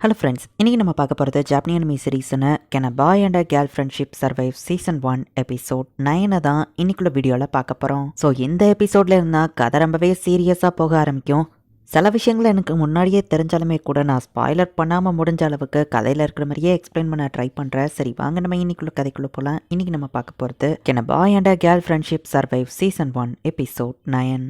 Hello friends இன்றைக்கி நம்ம பார்க்க போகிறது ஜாப்பனியன் மீ சீரீஸ்னு can a boy and a girl friendship survive season one episode நைனை தான் இன்னைக்குள்ள வீடியோவில் பார்க்க போகிறோம் ஸோ இந்த எபிசோடில் இருந்தால் கதை ரொம்பவே சீரியஸாக போக ஆரம்பிக்கும். சில விஷயங்கள் எனக்கு முன்னாடியே தெரிஞ்சாலுமே கூட நான் ஸ்பாய்லர் பண்ணாமல் முடிஞ்ச அளவுக்கு கதையில் இருக்கிற மாதிரியே எக்ஸ்பிளைன் பண்ண ட்ரை பண்ணுறேன் சரி வாங்க நம்ம இன்னைக்குள்ள கதைக்குள்ளே போகலாம் இன்றைக்கி நம்ம பார்க்க போகிறது can a boy and a girl friendship survive season one episode nine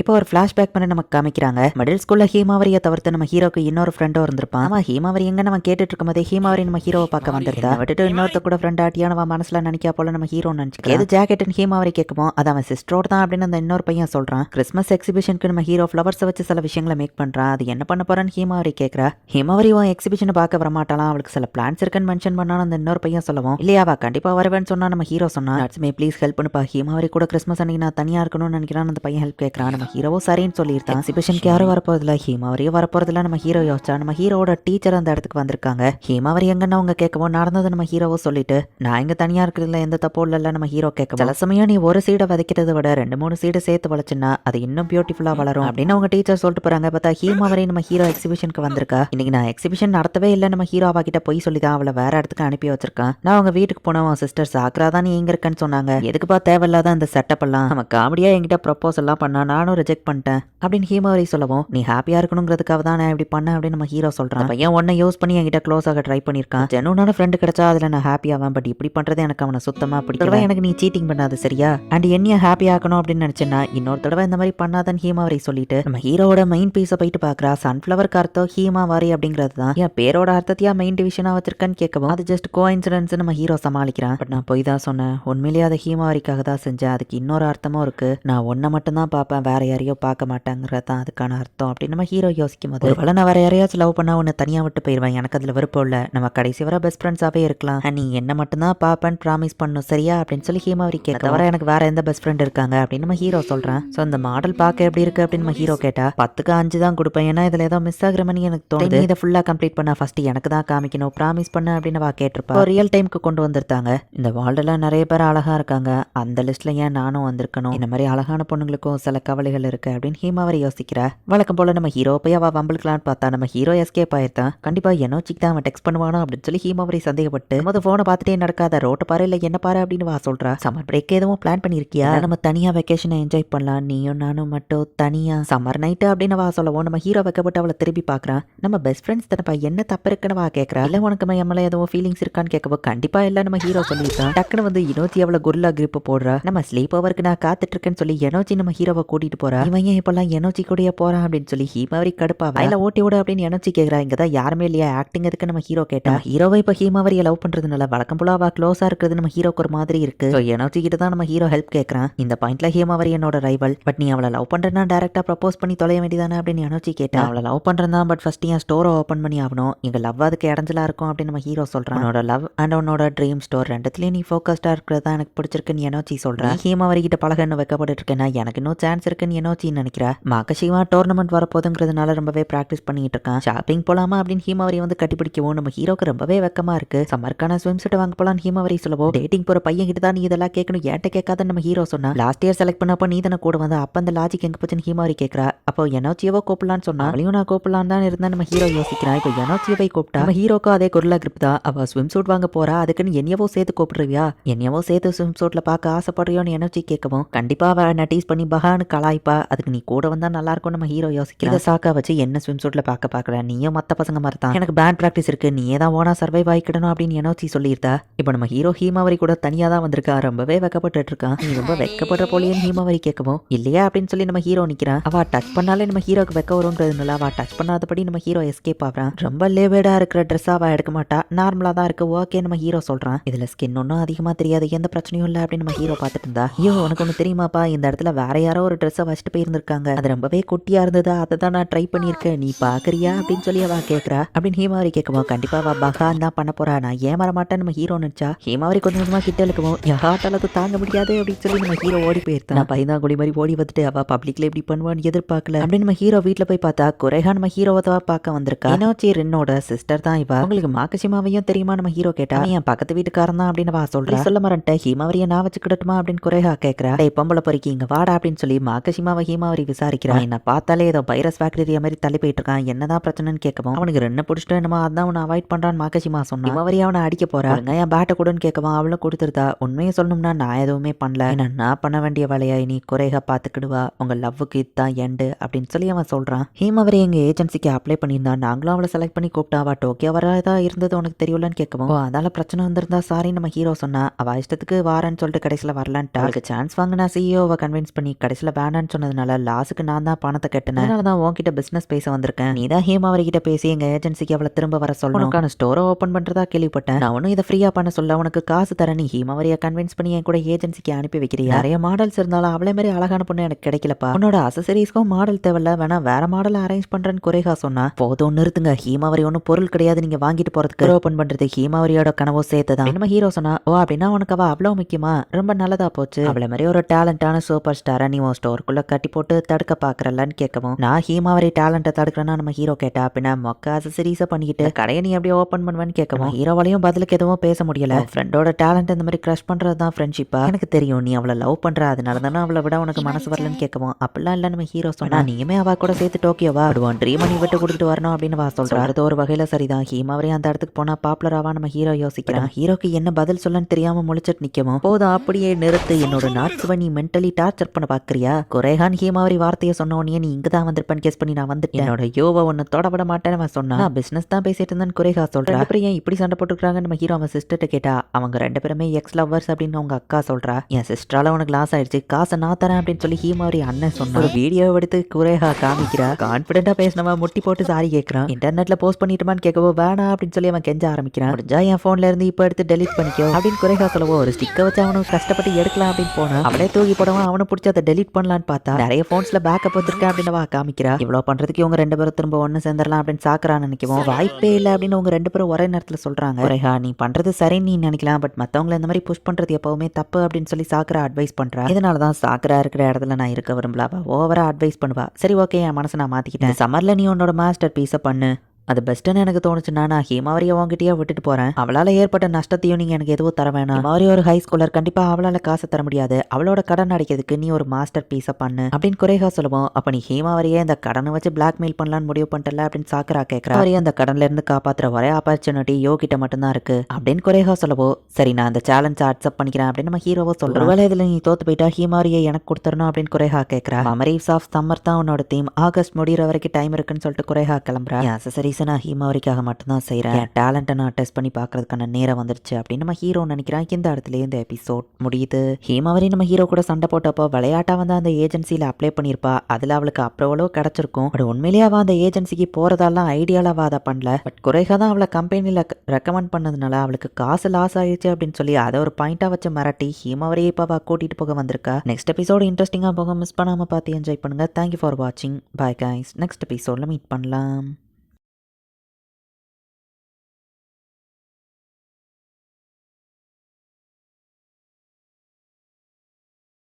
இப்போ ஒரு ஃப்ளாஷ்பேக் பண்ணி நமக்கு காமிக்கிறாங்க. மிடில் ஸ்கூல்ல ஹீமாவரியை தவிர்த்து நம்ம ஹீரோக்கு இன்னொரு ஃப்ரெண்டும் இருந்திருப்பான். ஆமா ஹீமாவரி எங்க நம்ம கேட்டுட்டு இருக்கும் போதே ஹீமாவரி நம்ம ஹீரோவை பார்க்க வந்திருந்தா. விட்டுட்டு இன்னொருத்த கூட ஃப்ரெண்ட் ஆட்டியான மனசுல நினைக்கா போல நம்ம ஹீரோ நினைச்சு எது ஜாக்கெட்னு ஹீமாவரி கேட்குமோ அது அவன் சிஸ்டரோட தான் அப்படின்னு அந்த இன்னொரு பையன் சொல்றான். கிறிஸ்மஸ் எக்ஸிபிஷனுக்கு நம்ம ஹீரோ ஃப்ளவர்ஸை வச்சு சில விஷயங்களை மேக் பண்றான். அது என்ன பண்ண போறான்னு ஹீமாவரி கேட்கறா ஹீமாவரி உன் எக்ஸிபிஷனை பார்க்க வர மாட்டாளாம் அவளுக்கு சில பிளான்ஸ் இருக்குன்னு மென்ஷன் பண்ணான்னு அந்த இன்னொரு பையன் சொல்லவும் இல்லையா அவ கண்டிப்பா வருவேன்னு சொன்னா நம்ம ஹீரோ சொன்னா மே ப்ளீஸ் ஹெல்ப் பண்ணுப்பா. ஹீமாவரி கூட கிறிஸ்மஸ் அன்னைக்கு நான் தனியா இருக்கணும்னு நினைக்கிறான் அந்த பையன் ஹெல்ப் கேட்கறான் நம்ம ஹீரோவோ சரின்னு சொல்லியிருந்தான் எக்ஸிபிஷனுக்கு யாரும் வரப்போறதில்ல. ஹீமாவரியும் வரப்போறதில்ல. நம்ம ஹீரோ யோசிச்சா நம்ம ஹீரோவோட டீச்சர் அந்த இடத்துக்கு வந்திருக்காங்க. ஹீமாவரி எங்கன்னு அவங்க கேட்கவும் நடந்தது நம்ம ஹீரோவோ சொல்லிட்டு. நான் இங்க தனியா இருக்கிறதுல எந்த தப்பும் இல்ல நம்ம ஹீரோ கேட்க சில சமயம் நீ ஒரு சீடை விதைக்கிறத விட ரெண்டு மூணு சீடை சேர்த்து வளச்சுன்னா அது இன்னும் பியூட்டிஃபுல்லா வளரும் அப்படின்னு அவங்க டீச்சர் சொல்லிட்டு போறாங்க. பார்த்தா ஹீமாவரி நம்ம ஹீரோ எக்ஸிபிஷனுக்கு வந்திருக்கா? இன்னைக்கு நான் எக்ஸிபிஷன் நடத்தவே இல்லை. நம்ம ஹீரோ அவ கிட்ட போய் சொல்லி தான் அவளை வேற இடத்துக்கு அனுப்பி வச்சிருக்கான். நான் அவங்க வீட்டுக்கு போன உன் சிஸ்டர் சாக்ரா தான் நீ எங்க இருக்கன்னு சொன்னாங்க. எதுக்குப்பா தேவையில்லாத அந்த செட்டப் எல்லாம்? நம்ம காமெடியா என்கிட்ட ப்ரப்போஸ் எல்லாம் பண்ணா நானும் ரிஜெக்ட் பண்ணிட்டேன். அப்படின்னு ஹீமாவரி சொல்லவும் நீ ஹாப்பியா இருக்கணுங்கிறதுக்காக தான் நான் இப்படி பண்ணேன் அப்படின்னு நம்ம ஹீரோ சொல்றான். பையன் ஒன்னை யூஸ் பண்ணி என்கிட்ட க்ளோஸ் ஆக ட்ரை பண்ணிருக்கான் ஜெனுனான ஃப்ரெண்டு கிடைச்சா அதுல நான் ஹாப்பி ஆவேன். பட் இப்படி பண்றது எனக்கு அவனை சுத்தமா பிடிக்கல. எனக்கு நீ சீட்டிங் பண்ணாது சரியா? அண்ட் என்னைய ஹாப்பி ஆக்கணும் அப்படின்னு நினைச்சேன்னா இன்னொரு தடவை இந்த மாதிரி பண்ணாதன்னு ஹீமாவரி சொல்லிட்டு நம்ம ஹீரோட மெயின் பீஸை போயிட்டு பாக்குறா. சன்ஃபிளவருக்கு அர்த்தம் ஹீமாவாரி அப்படிங்கிறது தான். என் பேரோட அர்த்தத்தையா மெயின் டிவிஷனா வச்சிருக்கேன்னு கேட்கவும் அது ஜஸ்ட் கோ இன்சிடென்ஸ் நம்ம ஹீரோ சமாளிக்கிறான். பட் நான் போய் தான் சொன்னேன் உண்மையிலேயே அதை ஹீமாவரிக்காக தான் செஞ்சேன். அதுக்கு இன்னொரு அர்த்தமும் இருக்கு. நான் ஒன்றை மட்டும் தான் பார்ப்பேன். வேற யாரையோ பார்க்க மாட்டேங்கிறது தான் அதுக்கான அர்த்தம் அப்படின்னு நம்ம ஹீரோ யோசிக்கும் போது ஒருவேளை நான் வேற யாரையாச்சும் லவ் பண்ணா உன்னை தனியா விட்டு போயிடுவேன் எனக்கு அதுல விருப்பம் இல்ல. நம்ம கடைசி வர பெஸ்ட் ஃப்ரெண்ட்ஸாவே இருக்கலாம். நீ என்ன மட்டும் தான் பாப்பேன்னு ப்ராமிஸ் பண்ணும் சரியா? அப்படின்னு சொல்லி ஹீமாவரி கேட்க தவிர எனக்கு வேற எந்த பெஸ்ட் ஃப்ரெண்ட் இருக்காங்க? அப்படின்னு நம்ம ஹீரோ சொல்றான். ஸோ அந்த மாடல் பார்க்க எப்படி இருக்கு அப்படின்னு நம்ம ஹீரோ கேட்டா பத்துக்கு அஞ்சு தான் கொடுப்பேன். ஏன்னா இதுல ஏதோ மிஸ் ஆகுற மாதிரி எனக்கு தோணுது. இதை ஃபுல்லா கம்ப்ளீட் பண்ண ஃபர்ஸ்ட் எனக்கு தான் காமிக்கணும். ப்ராமிஸ் பண்ண அப்படின்னு வா கேட்டிருப்பா. ரியல் டைம்க்கு கொண்டு வந்திருந்தாங்க. இந்த வேர்ல்டுல நிறைய பேர் அழகா இருக்காங்க. அந்த லிஸ்ட்ல ஏன் நானும் வந்திருக்கணும்? இந்த மாதிரி அழகான பொண்ணுங்களுக்கும் சில கவலைகள் இருக்கு அப்படின்னு ஹீமாவரை யோசிக்கிறா. வழக்கம் போல நம்ம ஹீரோ போய் அவ வம்பளுக்கலான்னு பார்த்தா நம்ம ஹீரோ எஸ்கேப் ஆயிருந்தான் கண்டிப்பா என்னோச்சிக்கு தான் அவன் டெக்ஸ்ட் பண்ணுவானோ அப்படின்னு சொல்லி ஹீமாவரை சந்தேகப்பட்டு முத போனை பார்த்துட்டே நடக்காத ரோட்டை பாரு இல்லை என்ன பாரு அப்படின்னு வா சொல்றா. சம்மர் பிரேக் எதுவும் பிளான் பண்ணிருக்கியா? நம்ம தனியா வெக்கேஷனை என்ஜாய் பண்ணலாம். நீயும் நானும் மட்டும் தனியா. சம்மர் நைட்டு அப்படின்னு வா சொல்லவும். நம்ம ஹீரோ வைக்கப்பட்டு அவளை திரும்பி பார்க்கறான் நம்ம பெஸ்ட் ஃப்ரெண்ட்ஸ் தானப்பா என்ன தப்பு இருக்குன்னு வா கேட்கறா இல்ல உனக்கு என் எதுவும் ஃபீலிங்ஸ் இருக்கான்னு கேட்கவோ? கண்டிப்பா இல்ல நம்ம ஹீரோ சொல்லியிருக்கான் டக்குன்னு வந்து இனோச்சி அவளை குருலா கிரிப்பு போடுறா. நம்ம ஸ்லீப் ஓவருக்கு நான் காத்துட்டு இருக்கேன்னு சொல்லி எனோச்சி நம்ம ஹீரோவை கூட்டிட்டு போறா? இவன் ஏன் இப்பெல்லாம் எனோச்சி கூடயே போறான் அப்படின்னு சொல்லி ஹீமாவரி கடுப்பா வயல ஓட்டி விட அப்படின்னு எனோச்சி கேக்குறா. இங்க தான் யாருமே இல்லையா? ஆக்டிங் எதுக்கு நம்ம ஹீரோ கேட்டா? ஹீரோவை இப்ப ஹீமாவரியை லவ் பண்றதுனால வழக்கம் போல அவ க்ளோஸா இருக்கிறது நம்ம ஹீரோக்கு ஒரு மாதிரி இருக்கு. ஸோ எனோச்சி கிட்ட தான் நம்ம ஹீரோ ஹெல்ப் கேட்கறான் இந்த பாயிண்ட்ல ஹீமாவரி என்னோட ரைவல் பட் நீ அவளை லவ் பண்றேன்னா டேரக்டா ப்ரப்போஸ் பண்ணி தொலைய வேண்டியதானே அப்படின்னு எனோச்சி கேட்டா. அவளை லவ் பண்றதா பட் ஃபர்ஸ்ட் என் ஸ்டோரை ஓப்பன் பண்ணி ஆகணும். எங்க லவ் அதுக்கு இடைஞ்சலா இருக்கும் அப்படின்னு நம்ம ஹீரோ சொல்றான். உன்னோட லவ் அண்ட் உன்னோட ட்ரீம் ஸ்டோர் ரெண்டுத்துலயும் நீ ஃபோக்கஸ்டா இருக்கிறது எனக்கு பிடிச்சிருக்குன்னு எனோச்சி சொல்றேன் ஹீமாவரி கிட்ட பழக என்ன வைக்கப்பட்டு இருக்கேன்னா எனக்கு இன்னும் சான்ஸ் இருக்குன்னு எனோச்சி நினைக்கிறா? மாகஷிவா டோர்னமெண்ட் வரப்போதுங்கிறதுனால ரொம்பவே ப்ராக்டிஸ் பண்ணிட்டு இருக்கான் ஷாப்பிங் போலாமா அப்படின்னு ஹீமாவரி வந்து கட்டிப்பிடிக்கவும் நம்ம ஹீரோக்கு ரொம்பவே வெக்கமா இருக்கு. சம்மருக்கான ஸ்விம் செட் வாங்க போலாம் ஹீமாவரி சொல்லவோ டேட்டிங் போற பையன் கிட்ட தான் நீ இதெல்லாம் கேட்கணும். ஏட்ட கேட்காத நம்ம ஹீரோ சொன்னா லாஸ்ட் இயர் செலக்ட் பண்ணப்போ நீ தானே கூட வந்து அப்ப அந்த லாஜிக் எங்க போச்சுன்னு ஹீமாவரி கேட்கறா. அப்போ எனோச்சியவோ கூப்பிடலான்னு சொன்னா அவளையும் நான் கூப்பிடலாம் தான் இருந்தா நம்ம ஹீரோ யோசிக்கிறான் இப்போ எனோச்சியவை கூப்பிட்டா நம்ம ஹீரோக்கும் அதே குரலா கிரிப் தான் அவ ஸ்விம் சூட் வாங்க போறா அதுக்குன்னு என்னையவோ சேர்த்து கூப்பிடுறியா? என்னையவோ சேர்த்து ஸ்விம் சூட்ல பார்க்க ஆசைப்படுறியோன்னு எனோச்சி கேட்கவும் கண்டிப்பா அவ நட்டீஸ் பண்ணி பகான்னு கலாய்ப்பா. அதுக்கு நீ கூட வந்தா நல்லா இருக்கும் நம்ம ஹீரோ யோசிக்கிறா இதை சாக்கா வச்சு என்ன ஸ்விம் சூட்ல பார்க்க பார்க்கல நீயும் மத்த பசங்க மாதிரி தான் எனக்கு பேண்ட் ப்ராக்டிஸ் இருக்கு. நீயே தான் ஓனா சர்வைவ் ஆயிக்கிடணும் அப்படின்னு எனோச்சி சொல்லியிருந்தா. இப்போ நம்ம ஹீரோ ஹீமாவரி கூட தனியா தான் வந்திருக்கா. ரொம்பவே வெக்கப்பட்டு இருக்கான் நீ ரொம்ப வெக்கப்படுற போலியன்னு ஹீமாவரி கேட்கவும் இல்லையா? அப்படின்னு சொல்லி நம்ம ஹீரோ நிக்கிறான் அவ டச் பண்ணாலே நம்ம ஹீரோக்கு வெக்க வரும்ன்றதுனால அவ டச் பண்ணாதபடி நம்ம ஹீரோ எஸ்கேப் ஆகிறான். ரொம்ப லேவேடா இருக்கிற ட்ரெஸ் அவ எடுக்க மாட்டா. நார்மலா தான் இருக்கு. ஓகே நம்ம ஹீரோ சொல்றான். இதுல ஸ்கின் ஒன்றும் அதிகமா தெரியாது. எந்த பிரச்சனையும் இல்லை அப்படின்னு நம்ம ஹீரோ பார்த்துட்டு இருந்தா ஐயோ உனக்கு ஒன்று தெரியுமாப்பா? இந்த இடத்துல வேற யாரோ ஒரு ட்ரெஸ்ஸை வச்சுட்டு போயிருந்திருக்காங்க. அது ரொம்பவே குட்டியா இருந்ததா. அதை தான் நான் ட்ரை பண்ணியிருக்கேன். நீ பாக்குறியா அப்படின்னு சொல்லி அவ கேட்கறா அப்படின்னு ஹீமாவரி கேட்கவும் கண்டிப்பா வா பகான் தான் பண்ண போறா. நான் ஏமாற மாட்டேன் நம்ம ஹீரோ நினைச்சா? ஹீமாவரி கொஞ்சம் கொஞ்சமா கிட்ட இழுக்கவும் யாட்டால அது தாங்க முடியாது. அப்படின்னு சொல்லி நம்ம ஹீரோ ஓடி போயிருந்தான் நான் பையன் குழி மாதிரி ஓடி வந்துட்டு அவ பப்ளிக்ல எப்படி பண்ணுவான்னு எதிர்பார்க்கல. அப்படின்னு நம்ம ஹீரோ வீட்டில் போய் பார்த்தா குறைகா நம்ம ஹீரோவை தான் பார்க்க வந்திருக்கா. இனோச்சி ரென்னோட சிஸ்டர் தான் இவ. உங்களுக்கு மாக்கசிமாவையும் தெரியுமா நம்ம ஹீரோ கேட்டா? என் பக்கத்து வீட்டுக்காரன் தான். அப்படின்னு வா சொல்றேன் சொல்ல மறந்துட்ட. ஹீமாவரிய நான் வச்சுக்கிடட்டுமா? அப்படின்னு குறைகா கேட்கறா பொம்பளை பொறுக்கி இங்க வாடா. அப்படின்னு சொல்லி மாக்கசி மாகசிமாவை ஹீமாவரி விசாரிக்கிறான். என்ன பார்த்தாலே ஏதோ வைரஸ் பாக்டீரியா மாதிரி தள்ளி போயிட்டு இருக்கான் என்னதான் பிரச்சனைன்னு கேட்கவும் அவனுக்கு ரெண்டு பிடிச்சிட்டு என்னமோ அதான் அவனை அவாய்ட் பண்றான்னு மாகசிமா சொன்னான். ஹீமாவரி அவனை அடிக்க போறான் ஒழுங்கா என் பேட்டை கொடுன்னு கேட்கவும் அவளும் கொடுத்துருதா உண்மையை சொல்லணும்னா நான் எதுவுமே பண்ணல. என்ன நான் பண்ண வேண்டிய வேலையை நீ குறைக பார்த்துக்கிடுவா. உங்க லவ்வுக்கு இதுதான் எண்டு அப்படின்னு சொல்லி அவன் சொல்றான். ஹீமாவரி எங்க ஏஜென்சிக்கு அப்ளை பண்ணியிருந்தா நாங்களும் அவளை செலக்ட் பண்ணி கூப்பிட்டா அவ டோக்கியோ வரதா இருந்தது உனக்கு தெரியலன்னு கேட்கவும் அதால பிரச்சனை வந்திருந்தா சாரி நம்ம ஹீரோ சொன்னா அவ இஷ்டத்துக்கு வாரேன்னு சொல்லிட்டு கடைசியில் வரலான்ட்டா. அவளுக்கு சான்ஸ் வாங்கினா சிஇஓவை கன்வின்ஸ் பண்ணி கடைசியில் வேணான்னு சொன்னதுனால லாஸுக்கு நான் தான் பணத்தை கட்டினேன். அதனால தான் உன்கிட்ட பிசினஸ் பேச வந்திருக்கேன். நீ தான் ஹேமாவரி கிட்ட பேசி எங்க ஏஜென்சிக்கு அவளை திரும்ப வர சொல்லணும். உனக்கான ஸ்டோரை ஓப்பன் பண்றதா கேள்விப்பட்டேன். நான் ஒன்றும் இதை ஃப்ரீயா பண்ண சொல்ல. உனக்கு காசு தரேன் நீ ஹேமாவரியை கன்வின்ஸ் பண்ணி என் கூட ஏஜென்சிக்கு அனுப்பி வைக்கிறியா? நிறைய மாடல்ஸ் இருந்தாலும் அவளே மாதிரி அழகான பொண்ணு எனக்கு கிடைக்கலப்பா. உன்னோட அசசரிஸ்க்கும் மாடல் தேவையில்ல. வேணா வேற மாடல் அரேஞ்ச் பண்றேன்னு குறைகா சொன்னா போதும் நிறுத்துங்க. ஹீமாவரி ஒன்றும் பொருள் கிடையாது. நீங்க வாங்கிட்டு போறதுக்கு. ஓப்பன் பண்றது ஹீமாவரியோட கனவோ சேர்த்துதான். நம்ம ஹீரோ சொன்னா ஓ அப்படின்னா உனக்கு அவ அவ்வளோ முக்கியமா? ரொம்ப நல்லதா போச்சு. அவளை மாதிரி ஒரு டேலண்டான சூப்பர் ஸ்டாரை நீ உன் ஸ்டோருக்குள்ள கட்டி போட்டு தடுக்க பாக்குறல்லன்னு கேட்கவும் நான் ஹீமாவரி டேலண்ட்டை தடுக்கிறேன்னா நம்ம ஹீரோ கேட்டா அப்படின்னா மொக்க அசசரிஸை பண்ணிக்கிட்டு கடையை நீ அப்படியே ஓப்பன் பண்ணுவேன்னு கேட்கவும் ஹீரோவாலையும் பதிலுக்கு எதுவும் பேச முடியல. ஃப்ரெண்டோட டேலண்ட் இந்த மாதிரி க்ரஷ் பண்றது தான் ஃப்ரெண்ட்ஷிப்பா எனக்கு தெரியும் நீ அவளை லவ் பண்ற அதனால தானே அவளை விட உனக்கு மனசு வரலன்னு கேட்கவும் அப்படிலாம் இல்ல நம்ம ஹீரோ சொன்னா நீயுமே அவ கூட சேர்த்து டோக்கியோவா? அடுவான் ட்ரீம் நீ விட்டு கொடுத்துட்டு வரணும் அப்படின்னு வா சொல்றா. அது ஒரு வகையில சரிதான். ஹீமாவரே அந்த இடத்துக்கு போனா பாப்புலர் ஆவா நம்ம ஹீரோ யோசிக்கிறான் ஹீரோக்கு என்ன பதில் சொல்லன்னு தெரியாம முழிச்சிட்டு நிக்கவும் போதும் அப்படியே நிறுத்து. என்னோட நாட்ஸுவை நீ மென்டலி டார்ச்சர் பண்ண பாக்குறியா? குறைகான் ஹீமாவரி வார்த்தையை சொன்ன உடனே நீ இங்க தான் வந்திருப்பேன்னு கெஸ் பண்ணி நான் வந்துட்டேன். என்னோட யோவை ஒன்னு தொட விட மாட்டேன்னு அவன் சொன்னா நான் பிசினஸ் தான் பேசிட்டு இருந்தேன்னு குறைகா சொல்றா. அப்புறம் ஏன் இப்படி சண்டை போட்டுக்கிறாங்க நம்ம ஹீரோ அவன் சிஸ்டர்ட்ட கேட்டா அவங்க ரெண்டு பேருமே எக்ஸ் லவ்வர்ஸ் அப்படின்னு அவங்க அக்கா சொல்றா. என் சிஸ்டரால உனக்கு லாஸ் ஆயிடுச்சு. காசை நான் தரேன் அப்படின்னு சொல்லி ஹீமாவரி அண்ணன் சொன்னா ஒரு வீடியோ எடுத்து குறைகா காமிக்கிறா. கான்பிடண்டா பேசினவன் முட்டி போட்டு சாரி கேட்கறான் இன்டர்நெட்ல போஸ்ட் பண்ணிட்டுமான்னு கேட்கவோ வேணாம் அப்படின்னு சொல்லி அவன் கெஞ்ச ஆரம்பிக்கிறான். முடிஞ்சா என் போன்ல இருந்து இப்போ எடுத்து டெலிட் பண்ணிக்கோ அப்படின்னு குறைகா சொல்லவோ ஒரு ஸ்டிக்கை வச்சு அவனும் கஷ்டப்பட்டு எடுக்கலாம் அப்படின்னு போனா அவனே தூக்கி போடவும் அவனை பிடிச்சி அதை டெலிட் பண்ணலான்னு பார்த்தா நிறைய போன்ஸ்ல பேக்கப் வந்திருக்கேன் அப்படின்னு வா காமிக்கிறா. இவ்வளவு பண்றதுக்கு இவங்க ரெண்டு பேரும் திரும்ப ஒண்ணு சேர்ந்துடலாம் அப்படின்னு சாக்குறான்னு நினைக்கவும் வாய்ப்பே இல்லை அப்படின்னு உங்க ரெண்டு பேரும் ஒரே நேரத்துல சொல்றாங்க. குறைகா நீ பண்றது சரி நீ நினைக்கலாம் பட் மத்தவங்களை இந்த மாதிரி புஷ் பண்றது எப்பவுமே தப்பு அப்படின்னு சொல்லி சாக்குறா அட்வைஸ் பண்றா. இதனாலதான் சாக்குறா இருக்கிற இடத்துல நான் இருக்க விரும்பலாவா ஓவரா அட்வைஸ் பண்ணுவா. சரி ஓகே என் மனசை நான் மாத்திக்கிட்டேன். சம்மர்ல நீ உன்னோட மாஸ்டர் பீஸை பண்ணு. அது பெஸ்ட்டுன்னு எனக்கு தோணுச்சுன்னா நான் ஹீமாவரியை உங்ககிட்டயே விட்டுட்டு போறேன். அவளால ஏற்பட்ட நஷ்டத்தையும் நீங்க எனக்கு எதுவும் தர வேணாம். ஹீமாவரி ஒரு ஹை ஸ்கூலர் கண்டிப்பா அவளால காசு தர முடியாது. அவளோட கடன் அடைக்கிறதுக்கு நீ ஒரு மாஸ்டர் பீஸை பண்ணு அப்படின்னு குறைகா சொல்லுவோம். அப்ப நீ ஹீமாவரியே இந்த கடனை வச்சு பிளாக்மெயில் பண்ணலான்னு முடிவு பண்ணிட்டல அப்படின்னு சாக்கரா கேட்கறா அவரையும் அந்த கடன்ல இருந்து காப்பாத்துற ஒரே ஆப்பர்ச்சுனிட்டி யோ கிட்ட மட்டும்தான் இருக்கு அப்படின்னு குறைகா சொல்லவோ. சரி நான் அந்த சேலஞ்ச் அக்செப்ட் பண்ணிக்கிறேன் அப்படின்னு நம்ம ஹீரோவோ சொல்றோம். ஒருவேளை இதுல நீ தோத்து போயிட்டா ஹீமாவரியை எனக்கு கொடுத்துடணும் அப்படின்னு குறைகா கேட்கறா மெமரிஸ் ஆஃப் சம்மர் தான் உன்னோட தீம் ஆகஸ்ட் முடிகிற வரைக்கும் டைம் இருக்குன்னு சொல்லிட்டு குறைகா கிளம்புறா. சரி நான் ஹீமாவரிக்காக மட்டும்தான் செய்கிறேன் என் டேலண்ட்டை நான் டெஸ்ட் பண்ணி பார்க்கறதுக்கான நேரம் வந்துருச்சு அப்படின்னு நம்ம ஹீரோ நினைக்கிறான். இந்த இடத்துல இந்த எபிசோட் முடியுது. ஹீமாவரி நம்ம ஹீரோ கூட சண்டை போட்டப்போ விளையாட்டா வந்து அந்த ஏஜென்சியில் அப்ளை பண்ணியிருப்பா. அதில் அவளுக்கு அப்ரூவலோ கிடச்சிருக்கும். பட் உண்மையிலேயே அவள் அந்த ஏஜென்சிக்கு போகிறதாலாம் ஐடியாலாக அதை பண்ணல. பட் குறைக தான் அவளை கம்பெனியில் ரெக்கமெண்ட் பண்ணதுனால அவளுக்கு காசு லாஸ் ஆயிடுச்சு அப்படின்னு சொல்லி அதை ஒரு பாயிண்டாக வச்சு மிரட்டி ஹீமாவரியை இப்போ அவள் கூட்டிகிட்டு போக வந்திருக்கா. நெக்ஸ்ட் எபிசோடு இன்ட்ரெஸ்டிங்காக போக மிஸ் பண்ணாமல் பார்த்து என்ஜாய் பண்ணுங்கள் தேங்க்யூ ஃபார் வாட்சிங் பாய் கைஸ் நெக்ஸ்ட் எபிசோடில் மீட் பண்ணலாம்.